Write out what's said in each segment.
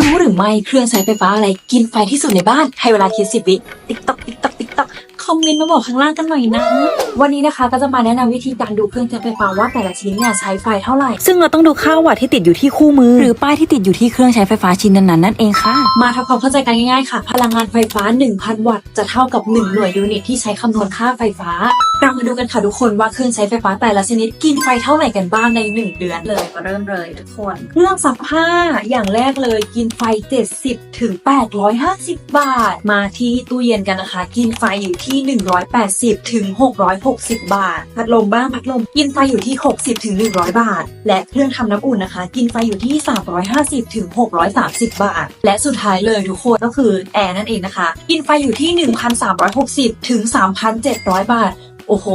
รู้หรือไม่เครื่องใช้ไฟฟ้าอะไรกินไฟที่สุดในบ้าน ให้เวลาคิดสิบวิติ๊กต๊อกติ๊กต๊อกติ๊กต๊อกคอมเมนต์มาบอกข้างล่างกันหน่อยนะ วันนี้นะคะก็จะมาแนะนำวิธีการดูเครื่องใช้ไฟฟ้าว่าแต่ละชิ้นเนี่ยใช้ไฟเท่าไหร่ ซึ่งเราต้องดูค่าวัตต์ที่ติดอยู่ที่คู่มือ หรือป้ายที่ติดอยู่ที่เครื่องใช้ไฟฟ้าชิ้นนั้นๆนั่นเองค่ะ มาทำความเข้าใจกันง่ายๆค่ะ พลังงานไฟฟ้า 1,000 วัตต์จะเท่ากับ 1 หน่วยยูนิตที่ใช้คำนวณค่าไฟฟ้า เรามาดูกันค่ะทุกคนว่าเครื่องใช้ไฟฟ้าแต่ละชนิดกินไฟเท่าไหร่กันบ้างใน 1 เดือนเลยมาเริ่มเลยทุกคน เครื่องซักผ้าอย่างแรกเลยกินไฟ 70ถึง850 บาท มาที่ตู้เย็นกันนะคะ กินไฟอยู่ที่ 180ถึง660 บาท พัดลมบ้างพัดลมกินไฟอยู่ที่ 60ถึง100 บาท และเครื่องทำน้ำอุ่นนะคะ กินไฟอยู่ที่ 350ถึง630 บาท และสุดท้ายเลยทุกคนก็คือแอร์นั่นเองนะคะ กินไฟอยู่ที่ 1,360ถึง3,700 บาท โอ้โห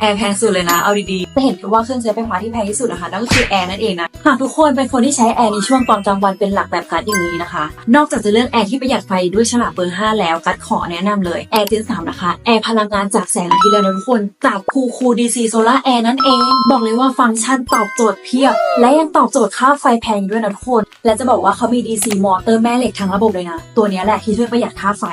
แอร์แพงสุดเลยนะ เอาดีๆจะเห็นว่าเครื่องใช้ไฟฟ้าที่แพงที่สุดนะคะนั่นก็คือแอร์นั่นเองนะหากทุกคนเป็นคนที่ใช้แอร์ในช่วงตอนกลางวันเป็นหลักแบบกัดอย่างนี้นะคะ นอกจากจะเลือกแอร์ที่ประหยัดไฟด้วยฉลากเบอร์ 5 แล้วกัดขอแนะนำเลยแอร์เจน3นะคะแอร์พลังงานจากแสงอาทิตย์เลยนะทุกคนจากคูคูดีซีโซล่าแอร์นั่นเอง บอกเลยว่าฟังก์ชันตอบโจทย์เพียบ และยังตอบโจทย์ค่าไฟแพงด้วยนะทุกคน และจะบอกว่าเขามี DC มอเตอร์แม่เหล็กทั้งระบบเลยนะตัวนี้แหละที่ช่วยประหยัดค่าไฟ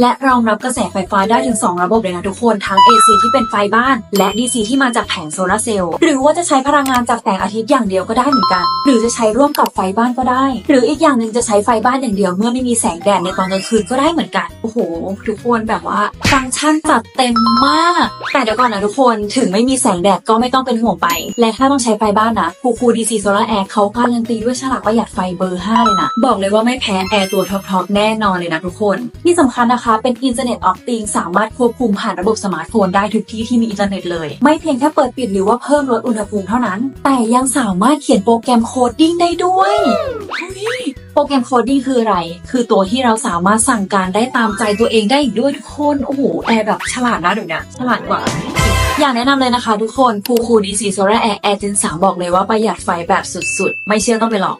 และรองรับกระแสไฟฟ้าได้ถึง 2 ระบบเลยนะทุกคนทั้ง AC ที่เป็นไฟบ้าน และ DC ที่มาจากแผงโซลาร์เซลล์หรือว่าจะใช้พลังงานจากแสงอาทิตย์อย่างเดียวก็ได้เหมือนกัน หรือจะใช้ร่วมกับไฟบ้านก็ได้ หรืออีกอย่างหนึ่งจะใช้ไฟบ้านอย่างเดียวเมื่อไม่มีแสงแดดในตอนกลางคืนก็ได้เหมือนกันโอ้โห ทุกคนแบบว่าฟังก์ชันจัดเต็มมาก แต่เดี๋ยวก่อนนะทุกคนถึงไม่มีแสงแดดก็ไม่ต้องเป็นห่วงไป และถ้าต้องใช้ไฟบ้านนะคูคู DC Solar Air เขาการันตีด้วยฉลากประหยัดไฟเบอร์5เลยนะบอกเลยว่าไม่แพ้แอร์ตัวท็อปๆแน่นอนเลยนะทุกคนที่สำคัญนะคะเป็น Internet of Things สามารถควบคุมผ่านระบบสมาร์ทโฟนได้ทุกที่ที่มีอินเทอร์เน็ตเลย ไม่เพียงแค่เปิดปิดหรือว่าเพิ่มลดอุณหภูมิเท่านั้น แต่ยังสามารถเขียนโปรแกรมโคดดิ้งได้ด้วยโปรแกรมโคดดิ้งคืออะไร คือตัวที่เราสามารถสั่งการได้ตามใจตัวเองได้อีกด้วยทุกคน โอ้โห แอร์แบบฉลาดนะเดี๋ยวนี้ฉลาดกว่าอยากแนะนำเลยนะคะทุกคนคูคูดีซีโซล่าแอร์แอร์เจนสามบอกเลยว่าประหยัดไฟแบบสุดๆ ไม่เชื่อต้องไปลอง